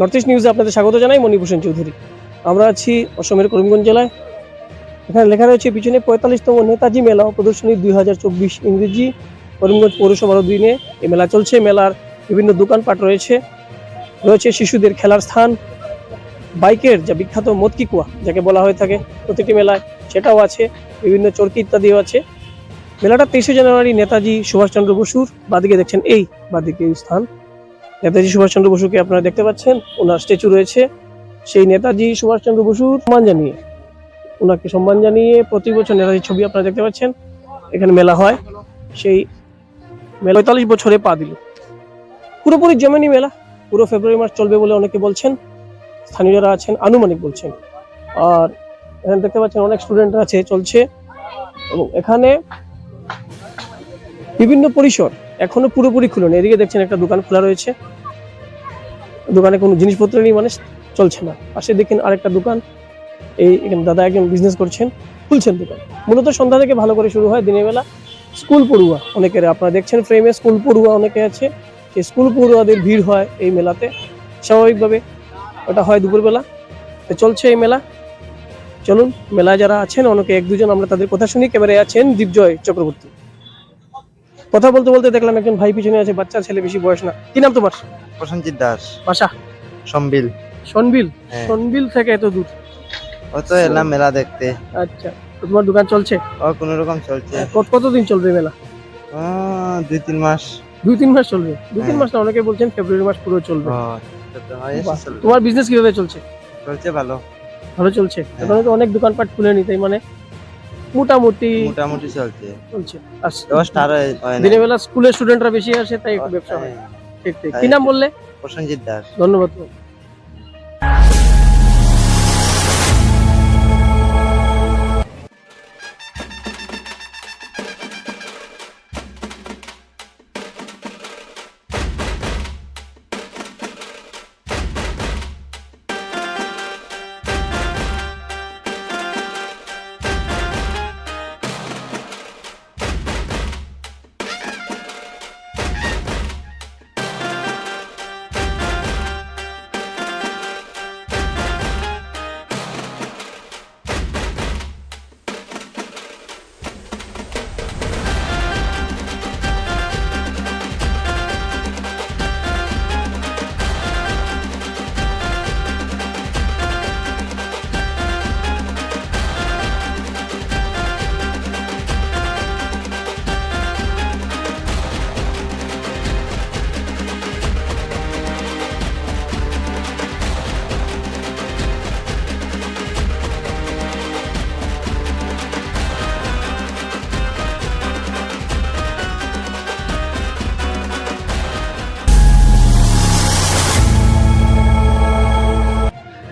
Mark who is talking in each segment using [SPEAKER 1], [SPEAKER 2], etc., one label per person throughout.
[SPEAKER 1] North east নিউজে আপনাদের স্বাগত জানাই মণিভূষণ চৌধুরী। আমরা আছি অসমের করিমগঞ্জ জেলায়। এখানে লেখা রয়েছে, পিছনে পঁয়তাল্লিশতম নেতাজি মেলা প্রদর্শনী দুই হাজার চব্বিশ ইংরেজি করিমগঞ্জ পৌরসভার অধীনে এই মেলা চলছে। মেলার বিভিন্ন দোকানপাট রয়েছে। রয়েছে শিশুদের খেলার স্থান, বাইকের যা বিখ্যাত মতকি কুয়া, যাকে বলা হয়ে থাকে। প্রতিটি মেলায় সেটাও আছে, বিভিন্ন চরকি ইত্যাদিও আছে। মেলাটা তেইশে জানুয়ারি নেতাজি সুভাষচন্দ্র বসুর বাদিকে দেখছেন এই বাদিকে এই স্থান। নেতাজি সুভাষচন্দ্র বসুকে আপনারা দেখতে পাচ্ছেন, ওনার স্ট্যাচু রয়েছে। সেই নেতাজি সুভাষচন্দ্র বসুর সম্মান জানিয়ে, ওনাকে সম্মান জানিয়ে প্রতি বছর নেতাজির ছবি আপনারা দেখতে পাচ্ছেন। এখানে মেলা হয়। সেই মেলা পঁয়তাল্লিশ বছরে পা দিল। পুরোপুরি জমেনি মেলা। পুরো ফেব্রুয়ারি মাস চলবে বলে অনেকে বলছেন। স্থানীয়রা আছেন, আনুমানিক বলছেন। আর এখানে দেখতে পাচ্ছেন অনেক স্টুডেন্ট আছে, চলছে। এবং এখানে বিভিন্ন পরিসর এখনও পুরোপুরি খুলে নেই এদিকে দেখছেন একটা দোকান খোলা রয়েছে। দোকানে কোনো জিনিসপত্র নেই মানে চলছে না। পাশে দেখেন আরেকটা দোকান। এই দাদা একজন বিজনেস করছেন, খুলছেন দোকান। মূলত সন্ধ্যা থেকে ভালো করে শুরু হয় দিনের বেলা। স্কুল পড়ুয়া অনেকের, আপনারা দেখছেন ফ্রেমে স্কুল পড়ুয়া অনেকে আছে। সেই স্কুল পড়ুয়াদের ভিড় হয় এই মেলাতে। স্বাভাবিকভাবে ওটা হয় দুপুরবেলা। তো চলছে এই মেলা। চলুন, মেলায় যারা আছেন, অনেকে এক দুজন আমরা তাদের কথা শুনি। ক্যামেরায় আছেন দীপজয় চক্রবর্তী। কথা বলতে বলতে দেখলাম একজন ভাই পিছনে আছে, বাচ্চা, ছেলে বেশি বয়স না। কি নাম তোমার?
[SPEAKER 2] প্রসেনজিৎ দাস।
[SPEAKER 1] বাসা?
[SPEAKER 2] সম্বিল
[SPEAKER 1] সনবিল
[SPEAKER 2] হ্যাঁ।
[SPEAKER 1] সনবিল থেকে এত দূর?
[SPEAKER 2] ও তো এলাম মেলা দেখতে।
[SPEAKER 1] আচ্ছা তো তোমার দোকান চলছে?
[SPEAKER 2] ও কোনো রকম চলছে।
[SPEAKER 1] কত কতদিন চলবে মেলা?
[SPEAKER 2] ও, দুই তিন মাস।
[SPEAKER 1] দুই তিন মাস চলবে? দুই তিন
[SPEAKER 2] হ্যাঁ।
[SPEAKER 1] মাস না অনেকে বলছেন ফেব্রুয়ারি মাস পুরো চলবে।
[SPEAKER 2] ও, তোমার
[SPEAKER 1] বাহ।
[SPEAKER 2] চলবে।
[SPEAKER 1] তোমার বিজনেস কীভাবে চলছে?
[SPEAKER 2] চলছে ভালো।
[SPEAKER 1] ভালো চলছে?
[SPEAKER 2] হ্যাঁ।
[SPEAKER 1] এখানে তো অনেক দোকানপাট খুলে নি তাই মানে মোটামুটি
[SPEAKER 2] মোটামুটি চলছে।
[SPEAKER 1] চলছে।
[SPEAKER 2] স্টার হয় না
[SPEAKER 1] দিনের বেলা স্কুলের স্টুডেন্টরা বেশি আসে তাই একটু ব্যবসা হয়।
[SPEAKER 2] হ্যাঁ,
[SPEAKER 1] ঠিক ঠিক। কি নাম বললে?
[SPEAKER 2] প্রসেনজিৎ দাস।
[SPEAKER 1] ধন্যবাদ।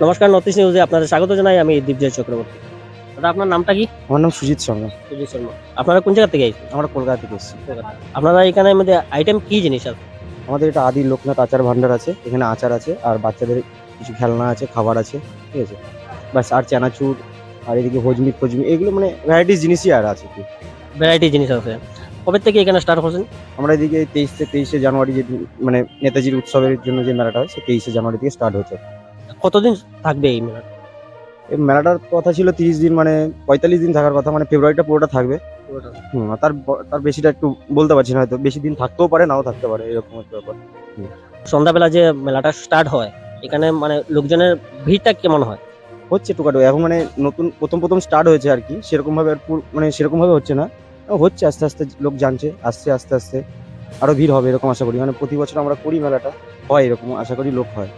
[SPEAKER 1] নমস্কার নর্থ ইস্ট নিউজে আপনাদের স্বাগত জানাই আমি দীপজয় চক্রবর্তী। দাদা আপনার নামটা কি?
[SPEAKER 2] আমার নাম সুজিত শর্মা।
[SPEAKER 1] সুজিত শর্মা। আপনারা কোন জায়গা থেকে এসেছেন
[SPEAKER 2] আমরা কলকাতা থেকে এসেছি।
[SPEAKER 1] আপনারা এখানে মধ্যে আইটেম কি জিনিস আছে?
[SPEAKER 2] আমাদের এটা আদি লোকনাথ আচার ভান্ডার আছে এখানে আচার আছে আর বাচ্চাদের কিছু খেলনা আছে খাবার আছে ঠিক আছে? ব্যাস আর চানাচুর আর এদিকে হজমি ফজমি এগুলো মানে ভ্যারাইটিস জিনিসই আর আছে কি।
[SPEAKER 1] ভ্যারাইটি জিনিস আছে। কবে থেকে এখানে স্টার্ট করছেন
[SPEAKER 2] আমরা এদিকে তেইশে তেইশে জানুয়ারি যে মানে নেতাজির উৎসবের জন্য যে মেলাটা হয় সে তেইশে জানুয়ারি থেকে স্টার্ট হচ্ছে
[SPEAKER 1] কতদিন থাকবে এই মেলা
[SPEAKER 2] এই মেলাটার কথা ছিল তিরিশ দিন মানে পঁয়তাল্লিশ দিন থাকার কথা মানে ফেব্রুয়ারিটা পুরোটা থাকবে। হুম, তার তার বেশিটা একটু বলতে পারছি না হয়তো বেশি দিন থাকতেও পারে নাও থাকতে পারে এরকম একটা ব্যাপার।
[SPEAKER 1] সন্ধ্যাবেলা যে মেলাটা স্টার্ট হয় এখানে মানে লোকজনের ভিড়টা কেমন হয়?
[SPEAKER 2] হচ্ছে টুকাটু এখন মানে নতুন প্রথম প্রথম স্টার্ট হয়েছে আর কি সেরকমভাবে আর পুর- মানে সেরকমভাবে হচ্ছে না। হচ্ছে আস্তে আস্তে লোক জানছে আসছে আস্তে আস্তে। আরও ভিড় হবে এরকম আশা করি মানে প্রতি বছর আমরা করি মেলাটা হয় এরকম আশা করি লোক হয়।